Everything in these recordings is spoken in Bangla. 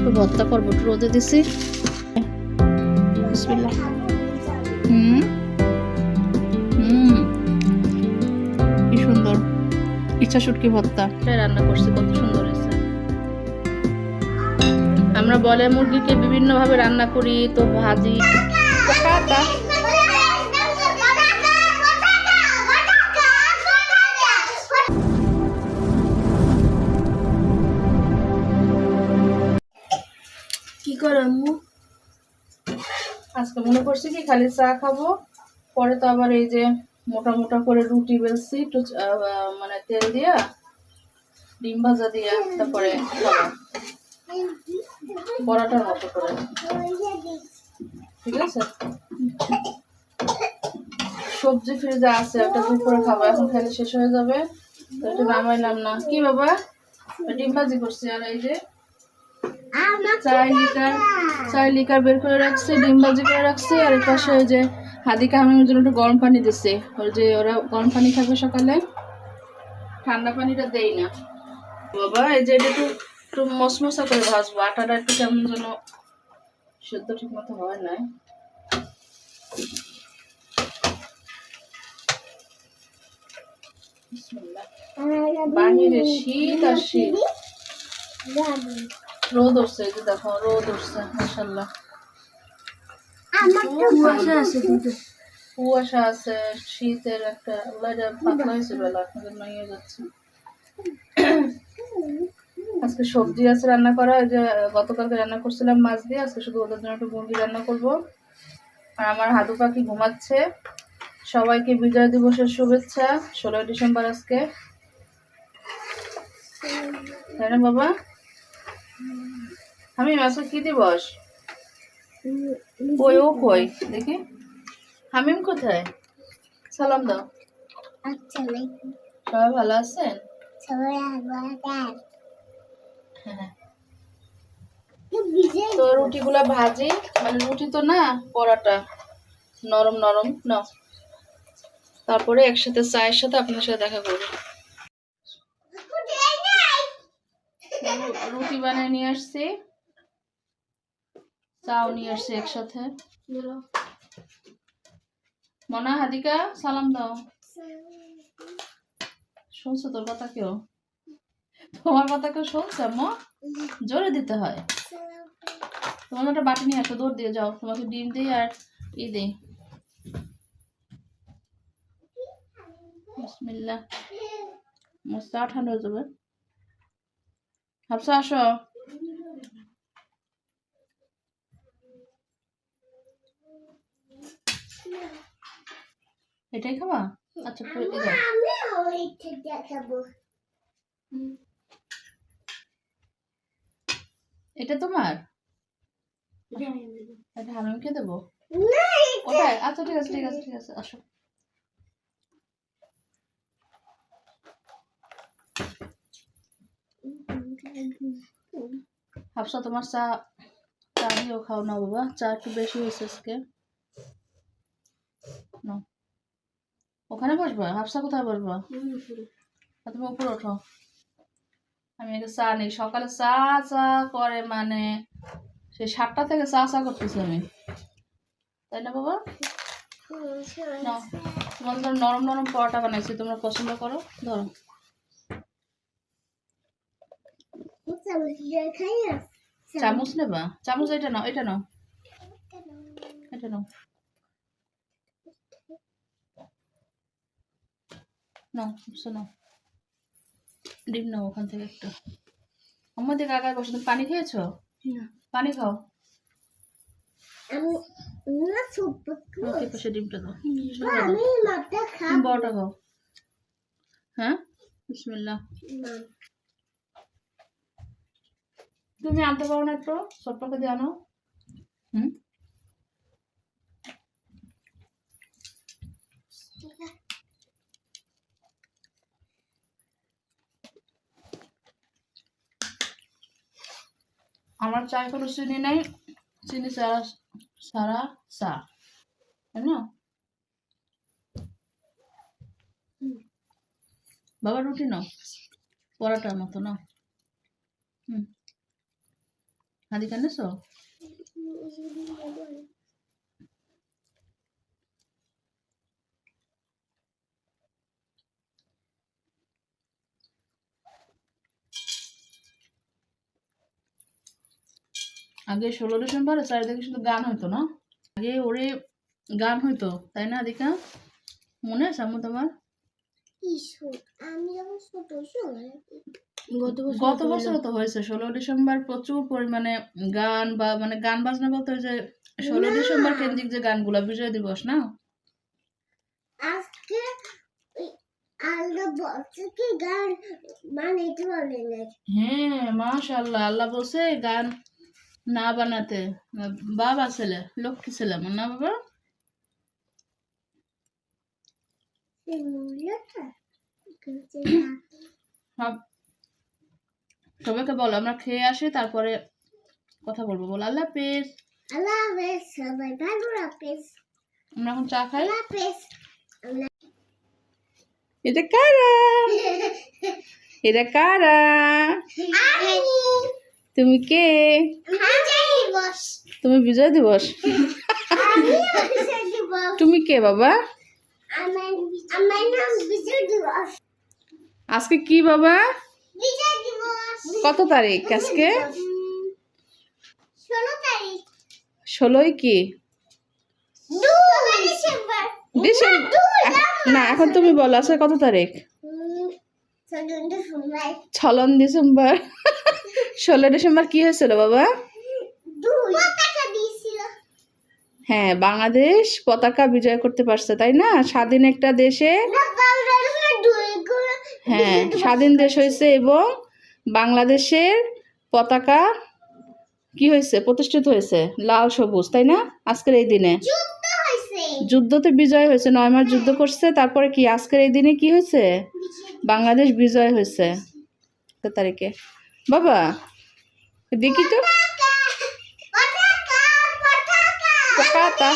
একটু ভর্তা করব একটু রোদে দিছি। বিসমিল্লাহ। হুম? হুম। কি সুন্দর। ইচ্ছা শুটকি ভর্তা। রান্না করছি কত সুন্দর হয়েছে। আমরা বলে মুরগিকে বিভিন্নভাবে রান্না করি তো ভাজি। আজকে মনে করছি কি, খালি চা খাব, পরে তো আবার এই যে মোটা মোটা করে রুটি বেলছি, একটু মানে তেল দিয়া, ডিম ভাজা দিয়া, তারপরে খাব পরাটার মতো করে। ঠিক আছে? সবজি ফ্রিজে আছে ওটা দুপুরে খাব, এখন খেলে শেষ হয়ে যাবে। তো এটা নামাইলাম না। কি বাবা? ডিম ভাজি করছি আর এই যে চার লিটার চার লিটার বের করে রাখছি ডিম ভাজি করে রাখছি আর এর পাশে ওই যে হাদিকা হামিমের জন্য একটু গরম পানি দিছে ওই যে ওরা গরম পানি খাবে সকালে ঠান্ডা পানিটা দেই না। বাবা এই যে এটা একটু একটু মশমশা করে ভাজবো। আটাটা একটু কেমন যেন সেদ্ধ ঠিক মতো হয় না। বাহিরে শীত আর শীত। রোদ উঠছে এই যে দেখো রোদ উঠছে মাসাল্লাহ কুয়াশা আছে কিন্তু কুয়াশা আছে শীতের একটা লাইটা পাতলা হয়েছে বেলা আপনাদের নিয়ে যাচ্ছে আজকে সবজি আছে রান্না করা ওই যে গতকালকে রান্না করছিলাম মাছ দিয়ে আজকে শুধু ওদের জন্য একটু মুরগি রান্না করব আর আমার হাদু পাখি ঘুমাচ্ছে সবাইকে বিজয় দিবসের শুভেচ্ছা ষোলোই ডিসেম্বর আজকে তাই না বাবা আমি আজকে কি দিবস? কই ও কই? দেখি। হামিম কোথায়? সালাম দাও। সবাই ভালো আছেন? হ্যাঁ বিজয় তো রুটিগুলা ভাজি? মানে রুটি তো না পরাটা। নরম নরম ন তারপরে একসাথে চায়ের সাথে আপনার সাথে দেখা করব। নিয়ে আসছি। চাও নিয়ে আসছি একসাথে। মনা, হাদিকা, সালাম দাও। শুনছো তোর কথা কেউ? তোমার কথা কেউ শুনছে জোরে দিতে হয়। তোমার একটা বাটি নিয়ে আসো, দৌড় দিয়ে যাও। তোমাকে ডিম দিই আর ই দিই। বিসমিল্লাহ। চা ঠান্ডা হয়ে যাবে। হাফসা, আসো। এটাই খাবা? আচ্ছা। আমি ওইটা দেখাবো। এটা তোমার? এটা হামিমকে দেবো। কোথায় আচ্ছা ঠিক আছে ঠিক আছে ঠিক আছে আসো। হাফসা তোমার চা চা দিয়েও খাও না বাবা। চা একটু বেশি হয়েছে আজকে নাও। ওখানে বসবা? হাফসা কোথায় বসবা? তুমি উপরে ওঠো। আমি আগে চা নেই। সকালে চা চা করে মানে সেই সাতটা থেকে চা চা করতেছি আমি। তাই না বাবা? নাও। তোমাদের নরম নরম পরোটা বানাইছি। তোমরা পছন্দ করো। ধরো। চামচ নেবা? চামচ এটা নাও এটা নাও। এটা নাও। নাও নাও ডিম নাও ওখান থেকে একটা। বসে তুমি পানি খেয়েছো? পানি খাও। না সুপ পাশে ডিমটা দাও। বড়টা খাও। হ্যাঁ? তুমি আনতে পারো না একটু? সবটাকে দিয়ে আনো। হুম? আমার চায় কোনো চিনি নাই। চিনি সারা সারা চা, তাই না? বাবা, রুটি নাও। পরাটার মতো, নাও। হুম। আদিকা নেছো আগে ষোলো ডিসেম্বর চারিদিকে শুধু গান হইতো না? আগে ওরে গান হইতো তাই না আদিকা? মনে আছে আম্মু তোমার? ইসু আমি যখন ছোট ছিলাম গত বছর তো হয়েছে ষোলো ডিসেম্বর প্রচুর পরিমাণে গান বা মানে গান বাজনা বলতে যে ষোলো ডিসেম্বর কেন্দ্রিক যে গানগুলা বিজয় দিবস না? আজকে আল্লাহ বলছে কি গান বানাইতে পারে না হ্যাঁ মাশাল্লাহ আল্লাহ বলছে গান না বানাতে বাবা ছেলে লক্ষ্মী ছেলে আমার না বাবা? মূল্যটা সবাইকে বলো আমরা খেয়ে আসি তারপরে কথা বলব। বলো আল্লাহ হাফেজ। আল্লাহ হাফেজ সবাই ভালো হাফেজ আমরা এখন চা খাই। আল্লাহ হাফেজ এটা কারা? এটা কারা? আমি। তুমি কে? তুমি বিজয় দিবস? তুমি কে বাবা? আজকে কি বাবা? কত তারিখ আজকে? ষোলোই কি? ডিসেম্বর। না এখন তুমি বলো আজকে কত তারিখ? ছলন ডিসেম্বর। ষোলো ডিসেম্বর কি হয়েছিল বাবা? হ্যাঁ বাংলাদেশ পতাকা বিজয় করতে পারছে, তাই না? স্বাধীন একটা দেশে হ্যাঁ স্বাধীন দেশ হয়েছে এবং বাংলাদেশের পতাকা কি হয়েছে? প্রতিষ্ঠিত হয়েছে, লাল সবুজ, তাই না? আজকের এই দিনে। যুদ্ধতে বিজয় হয়েছে, নয় মাস যুদ্ধ করছে, তারপরে কি? আজকের এই দিনে কি হয়েছে? বাংলাদেশ বিজয় হয়েছে। কত তারিখে? বাবা দেখি তো। পতাকা।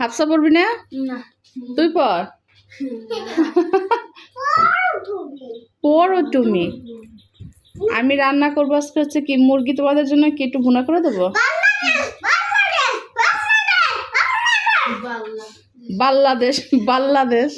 হাফসা পড়বি না? তুই পর। পড়ো তুমি আমি রান্না করব আজকে হচ্ছে কি মুরগি তোমাদের জন্য কি একটু ভুনা করে দেবো? বাংলাদেশ বাংলাদেশ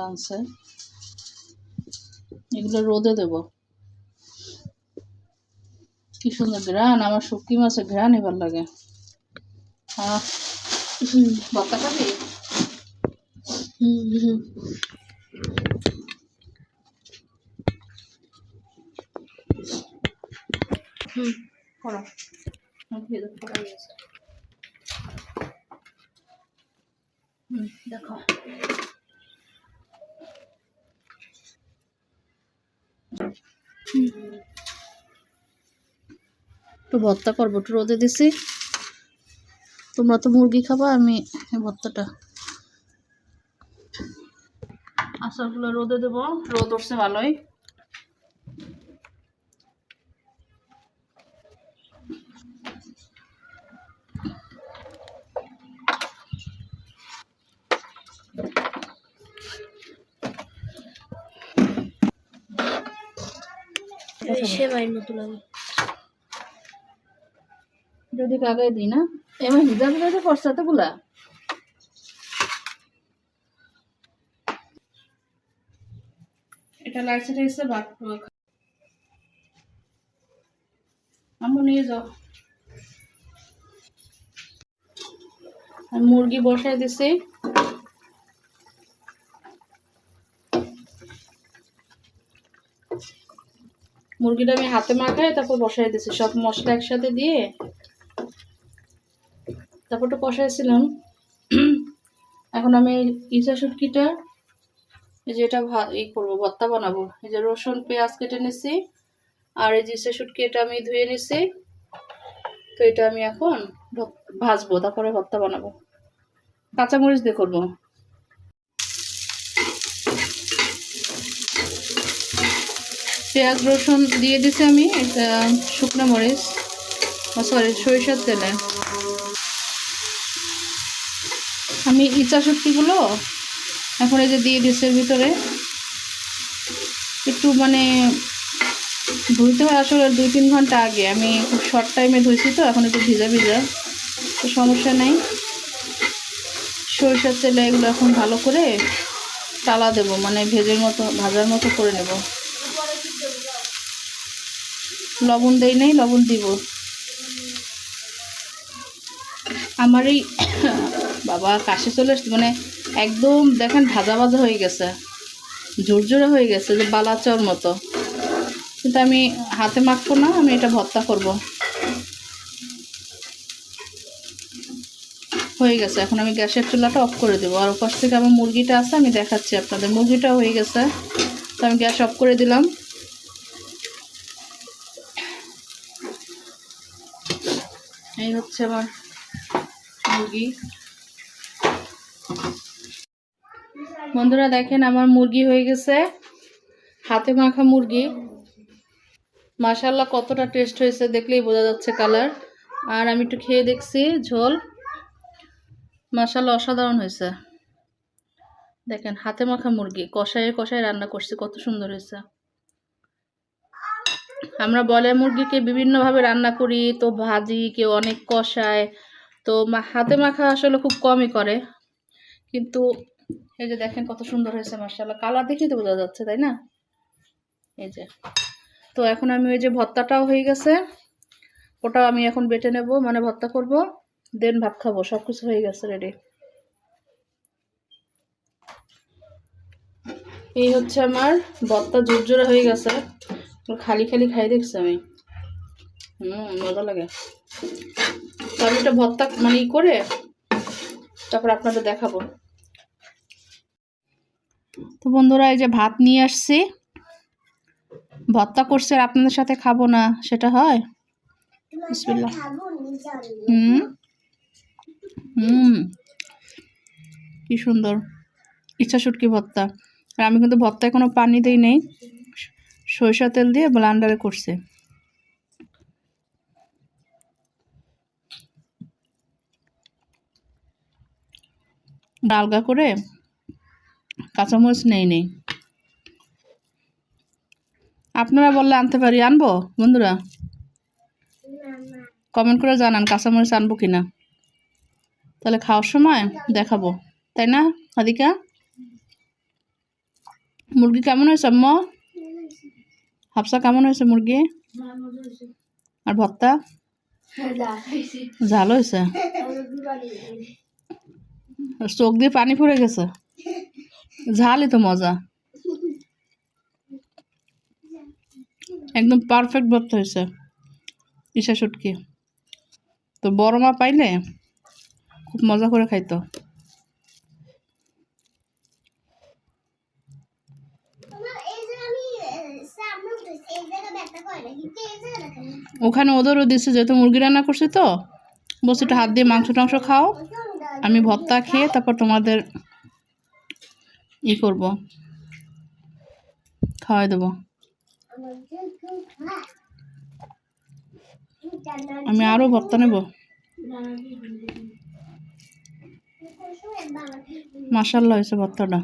কতগুলো আছে। এগুলো রোদে দেব। কি সুন্দর ঘ্রাণ, আমার শুকি মাছের ঘ্রাণ এবার লাগে। বক্কা খাবি? হুম, দেখো। একটু ভর্তা করব, একটু রোদে দিছি। তোমরা তো মুরগি খাবা, আমি ভর্তাটা। আচারগুলো রোদে দেবো। রোদ উঠছে ভালোই। সেবাইয়ের মতো লাগে যদি কাগাই দিই না? এবার হিজাব হিজাবে করছে এতগুলা এটা লাগছে টাইছে ভাত আম্মু নিয়ে যাও। আমি মুরগি বসাই দিছি। মুরগিটা আমি হাতে মাখাই তারপর বসাই দিছি সব মশলা একসাথে দিয়ে তারপর তো কষাইছিলাম। এখন আমি ইচা শুটকিটা, এই যে এটা এই করব, ভর্তা বানাবো। এই যে রসুন, পেঁয়াজ কেটে নিছি, আর এই যে শুটকি এটা আমি ধুয়ে নিছি। তো এটা আমি এখন ভাজবো, তারপরে ভর্তা বানাবো। কাঁচামরিচ দিয়ে করব। পেঁয়াজ রসুন দিয়ে দিছি আমি এটা শুকনো মরিচ সরি সরিষার তেলে। আমি ইচা শুটকিগুলো এখন এই যে দিয়ে এর ভিতরে। একটু মানে ধুইতে হয় আসলে দুই তিন ঘণ্টা আগে। আমি খুব শর্ট টাইমে ধুইছি তো, এখন একটু ভিজা ভিজা, তো সমস্যা নেই। সরিষার তেলে এগুলো এখন ভালো করে তালা দেবো মানে ভেজের মতো, ভাজার মতো করে নেব। লবণ দেই নাই, লবণ দিব। আমার এই বাবা কাশি চলে আসছে মানে একদম দেখেন ভাজা ভাজা হয়ে গেছে, ঝুরঝুরে হয়ে গেছে যে বালাচর মতো। কিন্তু আমি হাতে মাখবো না, আমি এটা ভর্তা করব। হয়ে গেছে, এখন আমি গ্যাসের চুলাটা অফ করে দেবো। আর ওপাশ থেকে আমার মুরগিটা আছে, আমি দেখাচ্ছি আপনাদের। মুরগিটা হয়ে গেছে, তো আমি গ্যাস অফ করে দিলাম। এই হচ্ছে আমার মুরগি। বন্ধুরা দেখেন আমার মুরগি হয়ে গেছে। হাতে মাখা মুরগি। মাশাল্লাহ কতটা টেস্ট হয়েছে দেখলেই বোঝা যাচ্ছে কালার আর আমি একটু খেয়ে দেখছি ঝোল। মাশাল্লাহ অসাধারণ হয়েছে। দেখেন হাতে মাখা মুরগি, কষায় কষায় রান্না করছি, কত সুন্দর হয়েছে। আমরা বলে মুরগিকে বিভিন্নভাবে রান্না করি, তো ভাজি, কেউ অনেক কষায়, তো হাতে মাখা আসলে খুব কমই করে। কিন্তু এই যে দেখেন কত সুন্দর হয়েছে মার্শাল্লাহ কালার দেখেই তো বোঝা যাচ্ছে, তাই না? এই যে। তো এখন আমি ওই যে ভত্তাটাও হয়ে গেছে। ওটাও আমি এখন বেটে নেব মানে ভত্তা করব, দেন ভাত খাব সব কিছু হয়ে গেছে রেডি এই হচ্ছে আমার ভর্তা জোরজোরে হয়ে গেছে। খালি খালি খাই দেখছি আমি। হুম, মজা লাগে। তো আমি এটা ভর্তা মানে ই করে, তারপর আপনাদের দেখাবো। তো বন্ধুরা, এই যে ভাত নিয়ে আসছি। ভর্তা করছে আর আপনাদের সাথে খাব না, সেটা হয়? বিসমিল্লাহ। হুম হুম। কি সুন্দর। ইচ্ছা শুটকি ভর্তা। আর আমি কিন্তু ভর্তায় কোনো পানি দিই নেই। সরিষা তেল দিয়ে ব্লান্ডারে করছে। ডালগা করে কাঁচামরিচ নেই নেই। আপনারা বললে আনতে পারি, আনব? বন্ধুরা? কমেন্ট করে জানান কাঁচামরিচ আনব কিনা। তাহলে খাওয়ার সময় দেখাবো, তাই না হাদিকা মুরগি কেমন হয়েছে, আম্মা? হাফসা কেমন হয়েছে মুরগি? আর ভর্তা? ঝাল হয়েছে? চোখ দিয়ে পানি পড়ে গেছে। ঝালই তো মজা। একদম পারফেক্ট ভর্তা হয়েছে। ঈশা শুটকি। তো বড় মা পাইলে খুব মজা করে খাইতো তোমার এই যে আমি সামনে উঠেছি এই জায়গা ব্যথা করে না কিন্তু এই জায়গা ব্যথা করে ওখানে ওদেরও দিচ্ছে যেহেতু মুরগি রান্না করছি তো? বলছি, একটু হাত দিয়ে মাংস টাংস খাও, আমি ভর্তা খেয়ে তারপর তোমাদের ই করব, খাওয়াই দেবো। আমি আরও ভর্তা নেব। মাসাল্লা হয়েছে ভর্তাটা।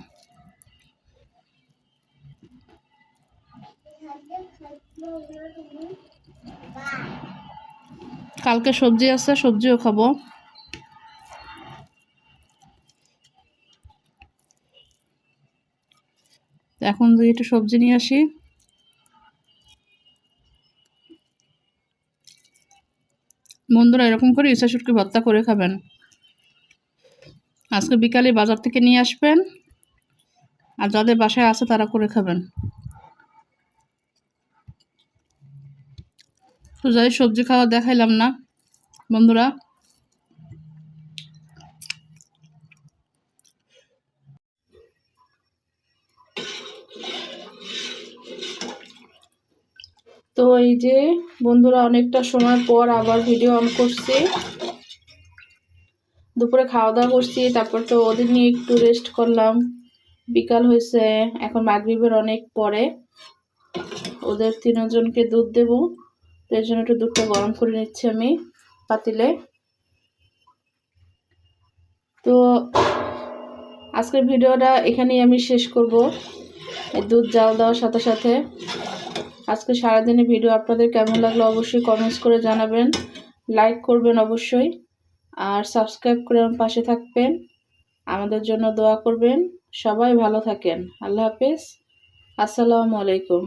কালকে সবজি আছে, সবজিও খাব। এখন যদি একটু সবজি নিয়ে আসি। বন্ধুরা, এরকম করে ইচ্ছা শুটকি ভর্তা করে খাবেন। আজকে বিকালে বাজার থেকে নিয়ে আসবেন। আর যাদের বাসায় আছে তারা করে খাবেন। তো যাই সবজি খাওয়া দেখাইলাম না, বন্ধুরা। তো এই যে, বন্ধুরা, অনেকটা সময় পর আবার ভিডিও অন করছি। দুপুরে খাওয়া দাওয়া করছি, তারপর তো ওদের নিয়ে একটু রেস্ট করলাম। বিকাল হয়েছে, এখন মাগরিবের অনেক পরে। ওদের তিনজনকে দুধ দেব। তো এর জন্য একটু দুধটা গরম করে নিচ্ছি আমি পাতিলে। তো আজকের ভিডিওটা এখানেই আমি শেষ করব। দুধ জাল দেওয়ার সাথে সাথে। আজকে সারাদিনে ভিডিও আপনাদের কেমন লাগল অবশ্যই কমেন্টস করে জানাবেন। লাইক করবেন অবশ্যই। আর সাবস্ক্রাইব করে পাশে থাকবেন। আমাদের জন্য দোয়া করবেন। সবাই ভালো থাকেন। আল্লাহ হাফেজ। আসসালামু আলাইকুম।